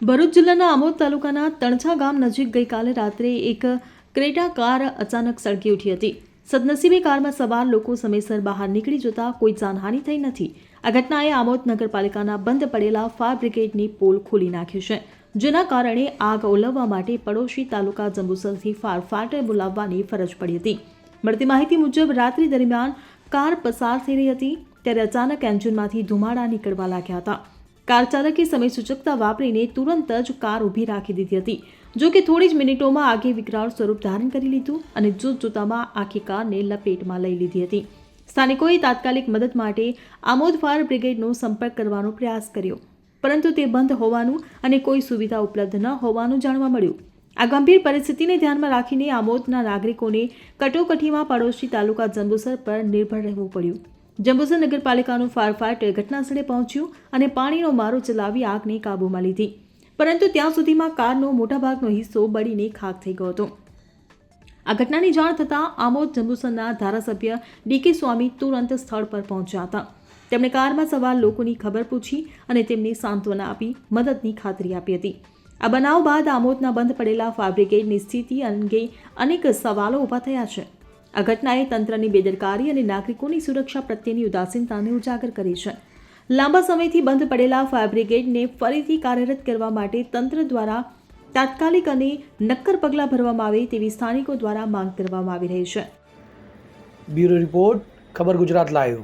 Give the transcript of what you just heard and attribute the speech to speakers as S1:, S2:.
S1: ભરૂચ જિલ્લાના આમોદ તાલુકાના તણછા ગામ નજીક ગઈકાલે રાત્રે એક ક્રેટા કાર અચાનક સળગી ઉઠી હતી. સદનસીબે કારમાં સવાર લોકો સમયસર બહાર નીકળી જતા કોઈ જાનહાનિ થઈ નથી. આ ઘટનાએ આમોદ નગરપાલિકાના બંધ પડેલા ફાયર બ્રિગેડની પોલ ખોલી નાખી છે, જેના કારણે આગ ઓલવવા માટે પડોશી તાલુકા જંબુસરથી ફાયર ફાટર બોલાવવાની ફરજ પડી હતી. મળતી માહિતી મુજબ, રાત્રિ દરમિયાન કાર પસાર થઈ રહી હતી, ત્યારે અચાનક એન્જિનમાંથી ધુમાડા નીકળવા લાગ્યા હતા. કાર ચાલકે સમય સૂચકતા વાપરીને તુરંત જ કાર ઊભી રાખી દીધી હતી. જો કે થોડી જ મિનિટોમાં આગે વિકરાળ સ્વરૂપ ધારણ કરી લીધું અને જોત જોતામાં આખી કારને લપેટમાં લઈ લીધી હતી. સ્થાનિકોએ તાત્કાલિક મદદ માટે આમોદ ફાયર બ્રિગેડનો સંપર્ક કરવાનો પ્રયાસ કર્યો. પરંતુ તે બંધ હોવાનું અને કોઈ સુવિધા ઉપલબ્ધ ન હોવાનું જાણવા મળ્યું. આ ગંભીર પરિસ્થિતિને ધ્યાનમાં રાખીને આમોદના નાગરિકોને કટોકટીમાં પડોશી તાલુકા જંબુસર પર નિર્ભર રહેવું પડ્યું. જંબુસર નગરપાલિકાનું ફાયર ફાઈટર ઘટનાસ્થળે પહોંચ્યું અને પાણીનો મારો ચલાવી આગને કાબૂમાં લીધી. પરંતુ ત્યાં સુધીમાં કારનો મોટાભાગનો હિસ્સો બળીને ખાક થઈ ગયો હતો. આ ઘટનાની જાણ થતાં આમોદ જંબુસરના ધારાસભ્ય ડીકે સ્વામી તુરંત સ્થળ પર પહોંચ્યા હતા. તેમણે કારમાં સવાર લોકોની ખબર પૂછી અને તેમને સાંત્વના આપી મદદની ખાતરી આપી હતી. આ બનાવ બાદ આમોદના બંધ પડેલા ફાયર બ્રિગેડની સ્થિતિ અંગે અનેક સવાલો ઊભા થયા છે. આ ઘટનાએ તંત્રની બેદરકારી અને નાગરિકોની સુરક્ષા પ્રત્યેની ઉદાસીનતાને ઉજાગર કરી છે. લાંબા સમયથી બંધ પડેલા ફાયર બ્રિગેડને ફરીથી કાર્યરત કરવા માટે તંત્ર દ્વારા તાત્કાલિક અને નક્કર પગલાં ભરવામાં આવે તેવી સ્થાનિકો દ્વારા માંગ કરવામાં આવી રહી છે.
S2: બ્યુરો રિપોર્ટ, ખબર ગુજરાત લાઈવ.